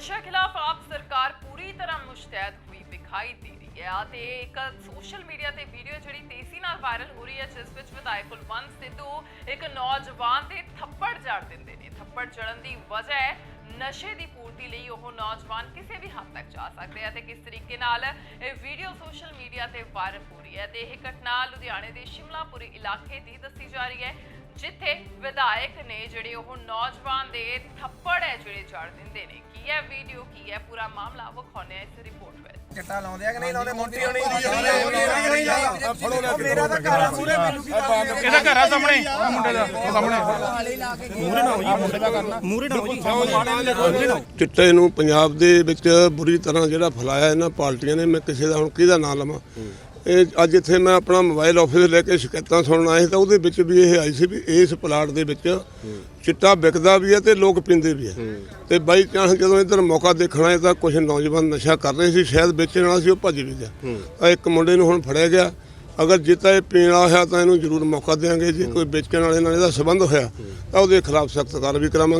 ਨਸ਼ਾ ਖਿਲਾਫ ਆਪ ਸਰਕਾਰ ਪੂਰੀ ਤਰ੍ਹਾਂ ਮੁਸ਼ਤੈਦ ਹੋਈ ਦਿਖਾਈ ਦੇ ਰਹੀ ਹੈ ਤੇ ਇੱਕ ਸੋਸ਼ਲ ਮੀਡੀਆ ਤੇ ਵੀਡੀਓ ਜਿਹੜੀ ਤੇਜ਼ੀ ਨਾਲ ਵਾਇਰਲ ਹੋ ਰਹੀ ਹੈ, ਜਿਸ ਵਿੱਚ ਵਿਧਾਇਕ ਕੁਲਵੰਤ ਸਿੱਧੂ ਇੱਕ ਨੌਜਵਾਨ ਦੇ ਥੱਪੜ ਜੜ ਦਿੰਦੇ ਨੇ। ਥੱਪੜ ਜੜਨ ਦੀ ਵਜ੍ਹਾ ਹੈ, ਨਸ਼ੇ ਦੀ ਪੂਰਤੀ ਲਈ ਉਹ ਨੌਜਵਾਨ ਕਿਸੇ ਵੀ ਹੱਦ ਤੱਕ ਜਾ ਸਕਦੇ ਆ ਤੇ ਕਿਸ ਤਰੀਕੇ ਨਾਲ ਇਹ ਵੀਡੀਓ ਸੋਸ਼ਲ ਮੀਡੀਆ ਤੇ ਵਾਇਰਲ ਹੋ ਰਹੀ ਹੈ। ਤੇ ਇਹ ਘਟਨਾ ਲੁਧਿਆਣੇ ਦੇ ਸ਼ਿਮਲਾਪੁਰੀ ਇਲਾਕੇ ਦੀ ਦੱਸੀ ਜਾ ਰਹੀ ਹੈ, ਜਿੱਥੇ ਵਿਧਾਇਕ ਨੇ ਜਿਹੜੇ ਉਹ ਨੌਜਵਾਨ ਦੇ ਥੱਪੜ ਹੈ ਜਿਹੜੇ ਜੜ ਦਿੰਦੇ ਨੇ। ਕੀ ਹੈ ਵੀਡੀਓ ਕੀ ਹੈ ਪੂਰਾ ਮਾਮਲਾ ਵਿਖਾਉਂਦੇ ਆ ਇਸ ਰਿਪੋਰਟ ਵਿੱਚ। ਚਿੱਟਾ ਲਾਉਂਦੇ ਆ ਕਿ ਨਹੀਂ ਲਾਉਂਦੇ? ਮੋਟੀ ਹੋਣੀ ਮੇਰਾ ਤਾਂ ਘਰ ਆ ਮੂਰੇ ਮੈਨੂੰ ਕੀ ਇਹਦਾ ਘਰ ਆ ਸਾਹਮਣੇ ਆਹ ਮੁੰਡੇ ਦਾ ਇਹ ਸਾਹਮਣੇ। ਚਿੱਟੇ ਨੂੰ ਪੰਜਾਬ ਦੇ ਵਿੱਚ ਬੁਰੀ ਤਰ੍ਹਾਂ ਜਿਹੜਾ ਫੈਲਾਇਆ ਇਹਨਾਂ ਪਾਰਟੀਆਂ ਨੇ ਮੈਂ ਕਿਸੇ ਦਾ ਹੁਣ ਕਿਹਦਾ ਨਾਂ ਲਵਾਂ? ਇਹ ਅੱਜ ਇੱਥੇ ਮੈਂ ਆਪਣਾ ਮੋਬਾਈਲ ਆਫਿਸ ਲੈ ਕੇ ਸ਼ਿਕਾਇਤਾਂ ਸੁਣਨ ਆਇਆ ਸੀ ਤਾਂ ਉਹਦੇ ਵਿੱਚ ਵੀ ਇਹ ਆਈ ਸੀ ਵੀ ਇਸ ਪਲਾਟ ਦੇ ਵਿੱਚ ਚਿੱਟਾ ਵਿਕਦਾ ਵੀ ਹੈ ਤੇ ਲੋਕ ਪੀਂਦੇ ਵੀ ਹੈ। ਤੇ ਬਾਈ ਚਾਂਸ ਜਦੋਂ ਇੱਧਰ ਮੌਕਾ ਦੇਖਣ ਆਏ ਤਾਂ ਕੁਝ ਨੌਜਵਾਨ ਨਸ਼ਾ ਕਰ ਰਹੇ ਸੀ ਸ਼ਾਇਦ ਵੇਚਣ ਵਾਲਾ ਸੀ ਉਹ ਭੱਜ ਵੀ ਗਿਆ। ਤਾਂ ਇੱਕ ਮੁੰਡੇ ਨੂੰ ਹੁਣ ਫੜਿਆ ਗਿਆ। ਅਗਰ ਜਿੱਤਾ ਇਹ ਪੀਣ ਵਾਲਾ ਹੋਇਆ ਤਾਂ ਇਹਨੂੰ ਜ਼ਰੂਰ ਮੌਕਾ ਦੇਵਾਂਗੇ ਜੇ ਕੋਈ ਵੇਚਣ ਵਾਲੇ ਨਾਲ ਇਹਦਾ ਸੰਬੰਧ ਹੋਇਆ ਤਾਂ ਉਹਦੇ ਖਿਲਾਫ ਸਖਤ ਕਾਰਵਾਈ ਕਰਾਵਾਂਗੇ।